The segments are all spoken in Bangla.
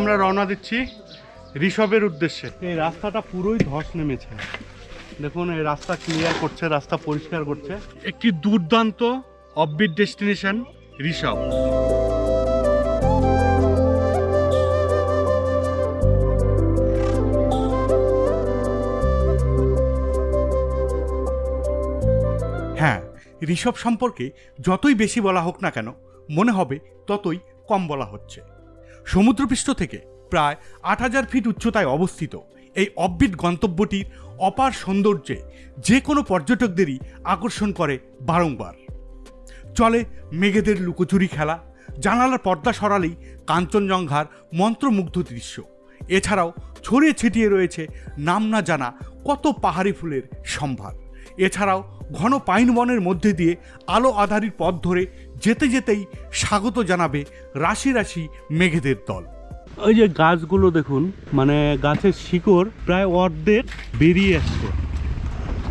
আমরা রওনা দিচ্ছি ঋষভের উদ্দেশ্যে। এই রাস্তাটা পুরোই ধস নেমেছে। দেখুন এই রাস্তা ক্লিয়ার করছে রাস্তা পরিষ্কার করছে। একটি দুর্দান্ত অববিট ডেস্টিনেশন ঋষভ। হ্যাঁ ঋষভ সম্পর্কে যতই বেশি বলা হোক না কেন মনে হবে ততই কম বলা হচ্ছে। সমুদ্রপৃষ্ঠ থেকে প্রায় আট হাজার ফিট উচ্চতায় অবস্থিত এই অববিট গন্তব্যটির অপার সৌন্দর্যে যে কোনো পর্যটকদেরই আকর্ষণ করে বারংবার। চলে মেঘেদের লুকোচুরি খেলা, জানালার পর্দা সরালেই কাঞ্চনজঙ্ঘার মন্ত্রমুগ্ধ দৃশ্য। এছাড়াও ছড়িয়ে ছিটিয়ে রয়েছে নাম না জানা কত পাহাড়ি ফুলের সম্ভার। এছাড়াও ঘন পাইন বনের মধ্যে দিয়ে আলো আধারির পথ ধরে যেতে যেতেই স্বাগত জানাবে রাশি রাশি মেঘেদের দল। ওই যে গাছগুলো দেখুন মানে গাছের শিকড় প্রায় অর্ধেক বেরিয়ে আসছে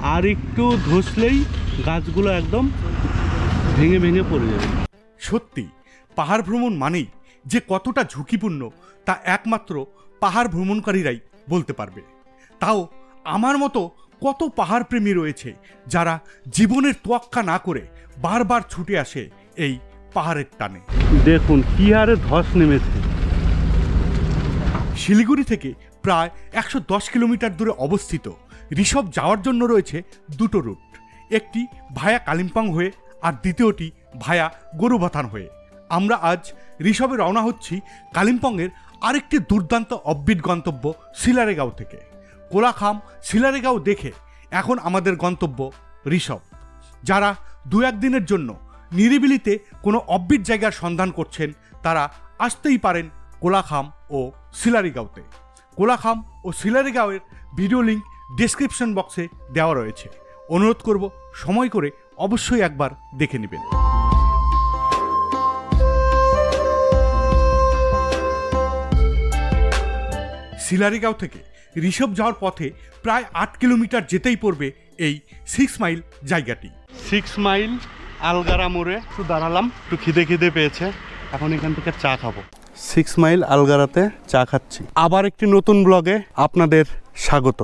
আর একটু ধসলেই গাছগুলো একদম ভেঙে ভেঙে পড়ে যাবে। সত্যি পাহাড় ভ্রমণ মানেই যে কতটা ঝুঁকিপূর্ণ তা একমাত্র পাহাড় ভ্রমণকারীরাই বলতে পারবে। তাও আমার মতো কত পাহাড় প্রেমী রয়েছে যারা জীবনের তোয়াক্কা না করে বারবার ছুটে আসে এই পাহাড়ের টানে। দেখুন কি হারে ধস নেমেছে। শিলিগুড়ি থেকে প্রায় একশো দশ কিলোমিটার দূরে অবস্থিত ঋষভ যাওয়ার জন্য রয়েছে দুটো রুট। একটি ভায়া কালিম্পং হয়ে আর দ্বিতীয়টি ভায়া গরুবাথান হয়ে। আমরা আজ ঋষভে রওনা হচ্ছি কালিম্পংয়ের আরেকটি দুর্দান্ত অব্বিট গন্তব্য শিলারেগাঁও থেকে। কোলাখাম শিলারেগাঁও দেখে এখন আমাদের গন্তব্য ঋষভ, যারা দু একদিনের জন্য নিরিবিলিতে কোনো অব্বিট জায়গার সন্ধান করছেন, তারা আসতেই পারেন কোলাখাম ও সিলারিগাঁওতে। কোলাখাম ও সিলারিগাঁওয়ের ভিডিও লিঙ্ক ডেসক্রিপশন বক্সে দেওয়া রয়েছে। অনুরোধ করব, সময় করে অবশ্যই একবার দেখে নেবেন। সিলারিগাঁও থেকে ঋষভ যাওয়ার পথে প্রায় আট কিলোমিটার যেতেই পড়বে এই সিক্স মাইল জায়গাটি। সিক্স মাইল আলগারা মোড়ে একটু দাঁড়ালাম একটু খিদে খিদে পেয়েছে এখন এখান থেকে চা খাব। সিক্স মাইল আলগারাতে চা খাচ্ছি। আবার একটি নতুন ব্লগে আপনাদের স্বাগত।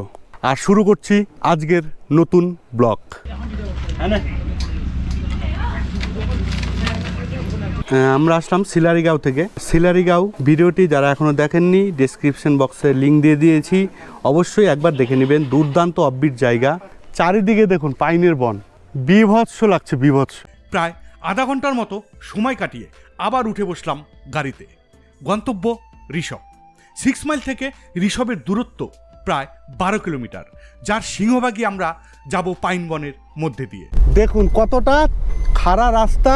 আর শুরু করছি আজকের নতুন ব্লগ। হ্যাঁ, আমরা আসলাম সিলারিগাঁও থেকে। সিলারিগাঁও ভিডিওটি যারা এখনও দেখেননি ডেসক্রিপশন বক্সে লিঙ্ক দিয়ে দিয়েছি। অবশ্যই একবার দেখে নেবেন দুর্দান্ত অব্বিট জায়গা। চারিদিকে দেখুন পাইনের বন। বিভৎস লাগছে বিভৎস। প্রায় আধা ঘণ্টার মতো সময় কাটিয়ে আবার উঠে বসলাম গাড়িতে। গন্তব্য ঋষভ। সিক্স মাইল থেকে ঋষভের দূরত্ব প্রায় বারো কিলোমিটার। যার সিংহভাগই আমরা যাব পাইন বনের মধ্যে দিয়ে। দেখুন কতটা খাড়া রাস্তা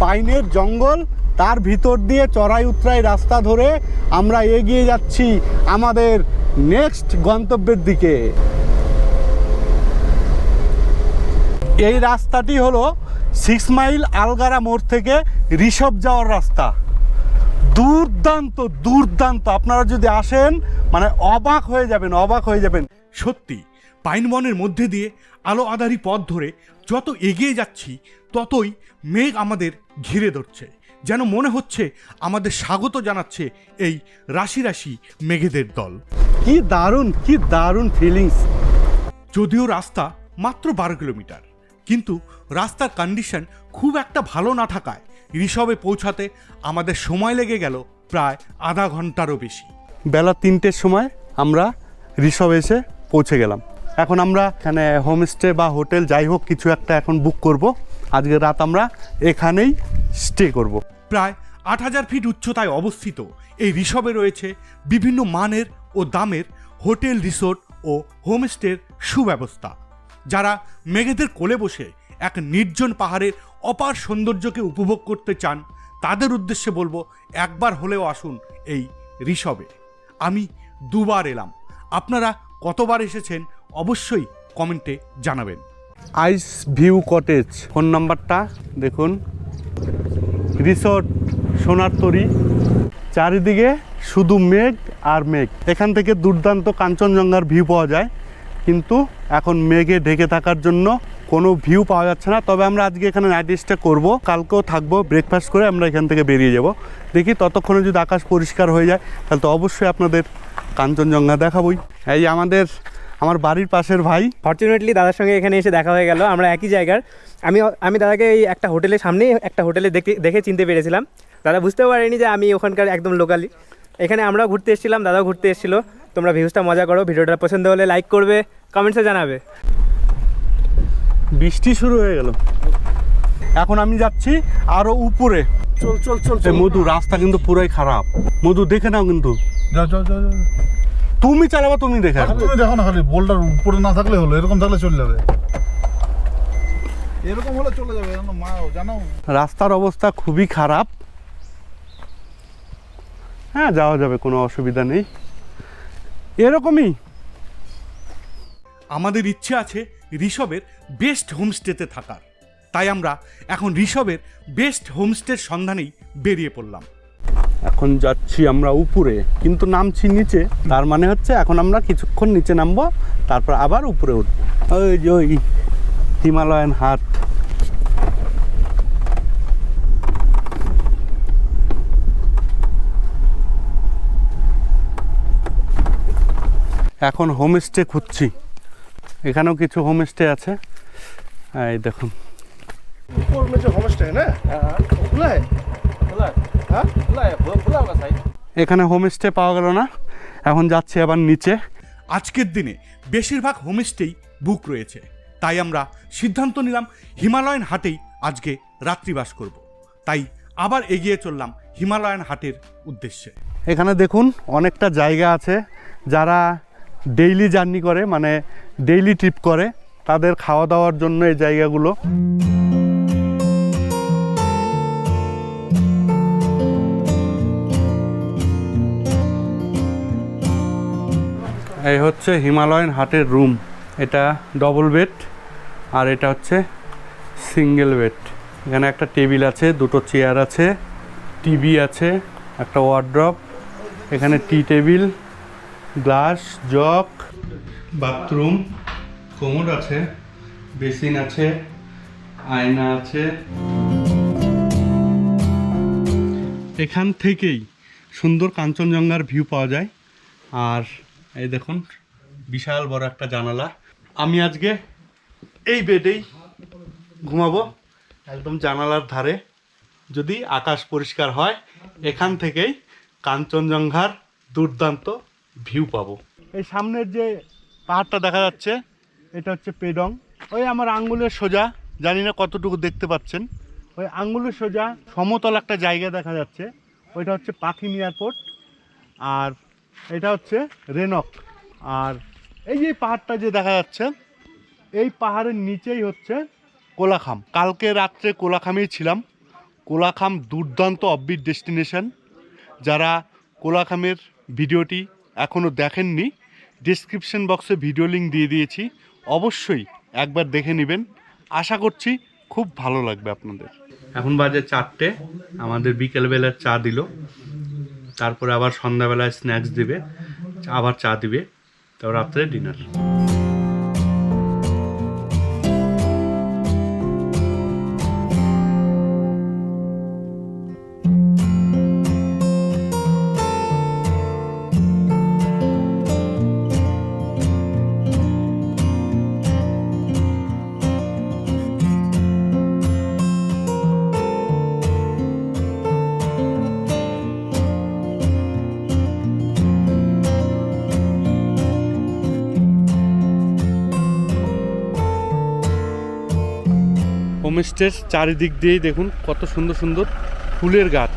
পাইনের জঙ্গল, তার ভিতর দিয়ে চড়াই উতরাই রাস্তা ধরে আমরা এগিয়ে যাচ্ছি আমাদের নেক্সট গন্তব্যের দিকে। এই রাস্তাটি হলো সিক্স মাইল আলগারা মোড় থেকে ঋষভ যাওয়ার রাস্তা। দুর্দান্ত দুর্দান্ত। আপনারা যদি আসেন মানে অবাক হয়ে যাবেন, অবাক হয়ে যাবেন। সত্যি, পাইন বনের মধ্যে দিয়ে আলো আধারি পথ ধরে যত এগিয়ে যাচ্ছি ততই মেঘ আমাদের ঘিরে ধরছে। যেন মনে হচ্ছে আমাদের স্বাগত জানাচ্ছে এই রাশি রাশি মেঘেদের দল। কি দারুণ কি দারুণ ফিলিংস যদিও রাস্তা মাত্র বারো কিলোমিটার কিন্তু রাস্তার কন্ডিশন খুব একটা ভালো না থাকায় ঋষভে পৌঁছাতে আমাদের সময় লেগে গেল প্রায় আধা ঘন্টারও বেশি। বেলা তিনটের সময় আমরা ঋষভ এসে পৌঁছে গেলাম। এখন আমরা এখানে হোমস্টে বা হোটেল যাই হোক, কিছু একটা এখন বুক করব। আজকে রাত আমরা এখানেই স্টে করব। প্রায় আট হাজার ফিট উচ্চতায় অবস্থিত এই ঋষভে রয়েছে বিভিন্ন মানের ও দামের হোটেল, রিসোর্ট ও হোমস্টের সুব্যবস্থা। যারা মেঘেদের কোলে বসে এক নির্জন পাহাড়ের অপার সৌন্দর্যকে উপভোগ করতে চান, তাদের উদ্দেশ্যে বলব একবার হলেও আসুন এই ঋষভে আমি দুবার এলাম। আপনারা কতবার এসেছেন অবশ্যই কমেন্টে জানাবেন। আইস ভিউ কটেজ। ফোন নাম্বারটা দেখুন। রিসোর্ট সোনার তরি। চারিদিকে শুধু মেঘ আর মেঘ। এখান থেকে দুর্দান্ত কাঞ্চনজঙ্ঘার ভিউ পাওয়া যায়। কিন্তু এখন মেঘে ঢেকে থাকার জন্য কোনো ভিউ পাওয়া যাচ্ছে না। তবে আমরা আজকে এখানে নাইট স্টে করব। কালকেও থাকব ব্রেকফাস্ট করে আমরা এখান থেকে বেরিয়ে যাব। দেখি ততক্ষণে যদি আকাশ পরিষ্কার হয়ে যায় তাহলে তো অবশ্যই আপনাদের কাঞ্চনজঙ্ঘা দেখাবই। এই আমাদের আমার বাড়ির পাশের ভাই। ফর্চুনেটলি দাদার সঙ্গে এখানে এসে দেখা হয়ে গেল আমরা একই জায়গার। আমি আমি দাদাকে এই একটা হোটেলের সামনেই একটা হোটেলে দেখে দেখে চিনতে পেরেছিলাম। দাদা বুঝতেও পারেনি যে আমি ওখানকার একদম লোকালি। এখানে আমরাও ঘুরতে এসেছিলাম দাদাও ঘুরতে এসেছিল। তোমরা ভিউজটা মজা করো ভিডিওটা পছন্দ হলে লাইক করবে কমেন্টসে জানাবে। বৃষ্টি শুরু হয়ে গেল। এখন আমি যাচ্ছি আরও উপরে। চল চল চল। মধু রাস্তা কিন্তু পুরাই খারাপ। মধু দেখে নাও কিন্তু। যাও যাও যাও যাও। তুমি চালাবা তুমি দেখে তুমি দেখো না খালি বোল্ডার উপরে না থাকলে হলো এরকম থাকলে চলে যাবে। এরকম হলে চলে যাবে মা জানো। রাস্তার অবস্থা খুবই খারাপ। হ্যাঁ যাওয়া যাবে কোনো অসুবিধা নেই। এরকমই। আমাদের ইচ্ছে আছে ঋষভের বেস্ট হোমস্টেতে থাকার। তাই আমরা এখন ঋষভের বেস্ট হোমস্টের সন্ধানেই বেরিয়ে পড়লাম। এখন যাচ্ছি আমরা উপরে কিন্তু নামছি নিচে তার মানে হচ্ছে এখন আমরা কিছুক্ষণ নিচে নামবো তারপর আবার উপরে উঠবো ওই যে ওই হিমালয়ান হাট এখন হোমস্টে খুঁজছি এখানেও কিছু হোমস্টে আছে এই দেখুন ऊपर में जो होमस्टे है ना खुला है हाँ এখানে হোমস্টে পাওয়া গেল না। এখন যাচ্ছি আবার নিচে। আজকের দিনে বেশিরভাগ হোমস্টেই বুক রয়েছে। তাই আমরা সিদ্ধান্ত নিলাম হিমালয়ান হাটেই আজকে রাত্রিবাস করব। তাই আবার এগিয়ে চললাম হিমালয়ান হাটের উদ্দেশ্যে। এখানে দেখুন অনেকটা জায়গা আছে। যারা ডেইলি জার্নি করে মানে ডেইলি ট্রিপ করে তাদের খাওয়া দাওয়ার জন্য এই জায়গাগুলো। এই হচ্ছে হিমালয়ান হাটের রুম এটা ডবল বেড আর এটা হচ্ছে সিঙ্গেল বেড এখানে একটা টেবিল আছে, দুটো চেয়ার আছে টিভি আছে, একটা ওয়ার্ড্রপ এখানে tea table glass jug bathroom কোমর আছে বেসিন আছে, আয়না আছে। এখান থেকেই সুন্দর কাঞ্চনজঙ্ঘার ভিউ পাওয়া যায়। আর এই দেখুন, বিশাল বড় একটা জানালা। আমি আজকে এই বেডেই ঘুমাবো, একদম জানালার ধারে। যদি আকাশ পরিষ্কার হয়, এখান থেকেই কাঞ্চনজঙ্ঘার দুর্দান্ত ভিউ পাবো। এই সামনের যে পাহাড়টা দেখা যাচ্ছে, এটা হচ্ছে পেডং। ওই আমার আঙ্গুলের সোজা, জানি না কতটুকু দেখতে পাচ্ছেন। ওই আঙ্গুলের সোজা সমতল একটা জায়গা দেখা যাচ্ছে। ওইটা হচ্ছে পাখিম এয়ারপোর্ট আর এটা হচ্ছে রেনক। আর এই যে পাহাড়টা যে দেখা যাচ্ছে, এই পাহাড়ের নিচেই হচ্ছে কোলাখাম। কালকে রাত্রে কোলাখামেই ছিলাম। কোলাখাম দুর্দান্ত অববিট ডেস্টিনেশন যারা কোলাখামের ভিডিওটি এখনও দেখেননি ডিসক্রিপশন বক্সে ভিডিও লিঙ্ক দিয়ে দিয়েছি। অবশ্যই একবার দেখে নেবেন। আশা করছি খুব ভালো লাগবে আপনাদের। এখন বাজে চারটে। আমাদের বিকেলবেলার চা দিল। তারপরে আবার সন্ধ্যাবেলায় স্ন্যাক্স দিবে আবার চা দিবে তারপর রাত্রে ডিনার হোমস্টের চারিদিক দিয়েই দেখুন কত সুন্দর সুন্দর ফুলের গাছ।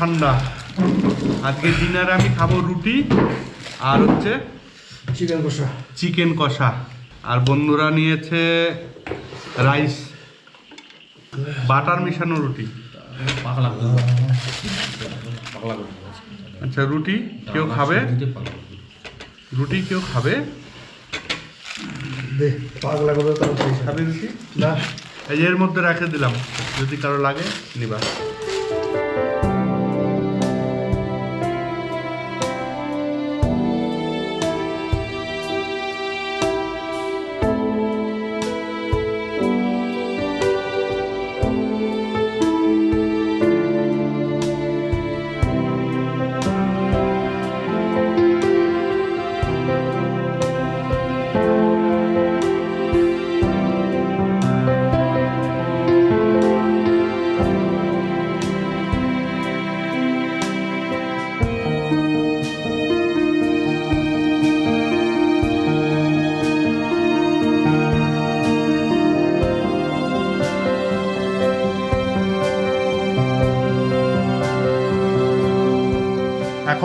ঠান্ডা। আজকে ডিনারে আমি খাব রুটি আর হচ্ছে চিকেন কষা। চিকেন কষা। আর বন্ধুরা নিয়েছে রাইস বাটার মিশানো রুটি। আচ্ছা রুটি কেউ খাবে? রুটি কেউ খাবে? দে পাগলা করে খাবে রুটি? না। এই এর মধ্যে রেখে দিলাম। যদি কারও লাগে নিবা।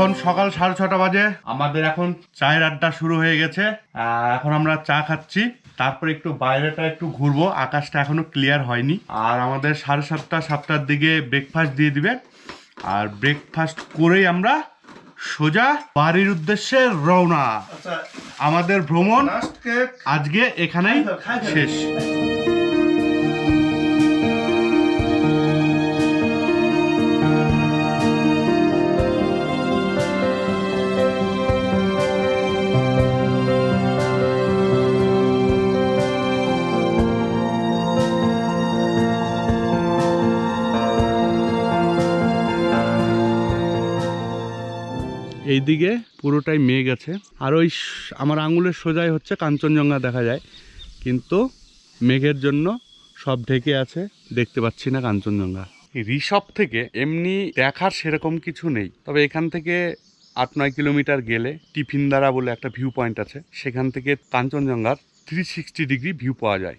এখন সকাল সাড়ে ছটা বাজে। আমাদের এখন চায়ের আড্ডা শুরু হয়ে গেছে। এখন আমরা চা খাচ্ছি। তারপর একটু বাইরেটা একটু ঘুরবো। আকাশটা এখনও ক্লিয়ার হয়নি। আর আমাদের সাড়ে সাতটা সাতটার দিকে ব্রেকফাস্ট দিয়ে দিবে। আর ব্রেকফাস্ট করেই আমরা সোজা বাড়ির উদ্দেশ্যে রওনা। আমাদের ভ্রমণ আজকে এখানেই শেষ। এইদিকে পুরোটাই মেঘ আছে। আর ওই আমার আঙুলের সোজাই হচ্ছে কাঞ্চনজঙ্ঘা দেখা যায়। কিন্তু মেঘের জন্য সব ঢেকে আছে, দেখতে পাচ্ছি না কাঞ্চনজঙ্ঘা। ঋষভ থেকে এমনি দেখার সেরকম কিছু নেই। তবে এখান থেকে আট নয় কিলোমিটার গেলে টিফিন টিফিনদারা বলে একটা ভিউ পয়েন্ট আছে। সেখান থেকে কাঞ্চনজঙ্ঘার থ্রি সিক্সটি ডিগ্রি ভিউ পাওয়া যায়।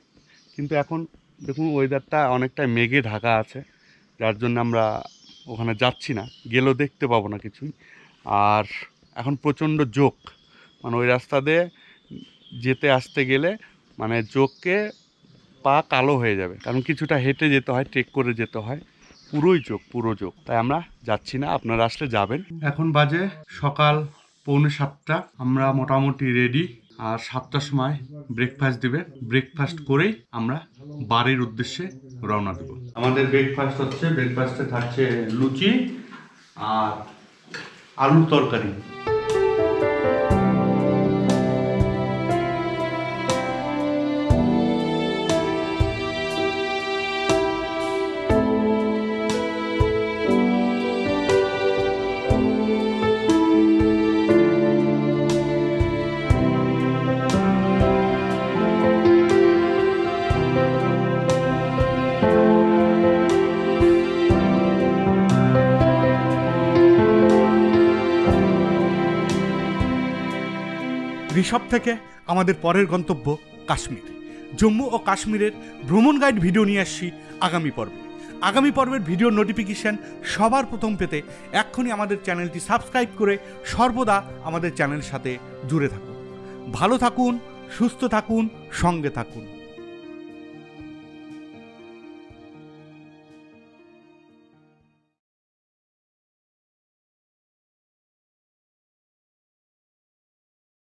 কিন্তু এখন দেখুন ওয়েদারটা অনেকটা মেঘে ঢাকা আছে। যার জন্য আমরা ওখানে যাচ্ছি না। গেলেও দেখতে পাবো না কিছুই। আর এখন প্রচণ্ড জোক। মানে ওই রাস্তা দিয়ে যেতে আসতে গেলে মানে জোককে পা কালো হয়ে যাবে। কারণ কিছুটা হেঁটে যেতে হয়, ট্রেক করে যেতে হয়। পুরোই চোখ পুরো চোখ তাই আমরা যাচ্ছি না, আপনারা আসলে যাবেন। এখন বাজে সকাল পৌনে সাতটা। আমরা মোটামুটি রেডি আর সাতটার সময় ব্রেকফাস্ট দিবে। ব্রেকফাস্ট করেই আমরা বাড়ির উদ্দেশ্যে রওনা দেব। আমাদের ব্রেকফাস্ট হচ্ছে ব্রেকফাস্টে থাকছে লুচি আর আলুর তরকারি। ঋষভ থেকে আমাদের পরের গন্তব্য কাশ্মীর। জম্মু ও কাশ্মীরের ভ্রমণ গাইড ভিডিও নিয়ে আসছি আগামী পর্বে। আগামী পর্বের ভিডিও নোটিফিকেশান সবার প্রথম পেতে এক্ষুনি আমাদের চ্যানেলটি সাবস্ক্রাইব করে সর্বদা আমাদের চ্যানেলের সাথে জুড়ে থাকুন। ভালো থাকুন, সুস্থ থাকুন, সঙ্গে থাকুন।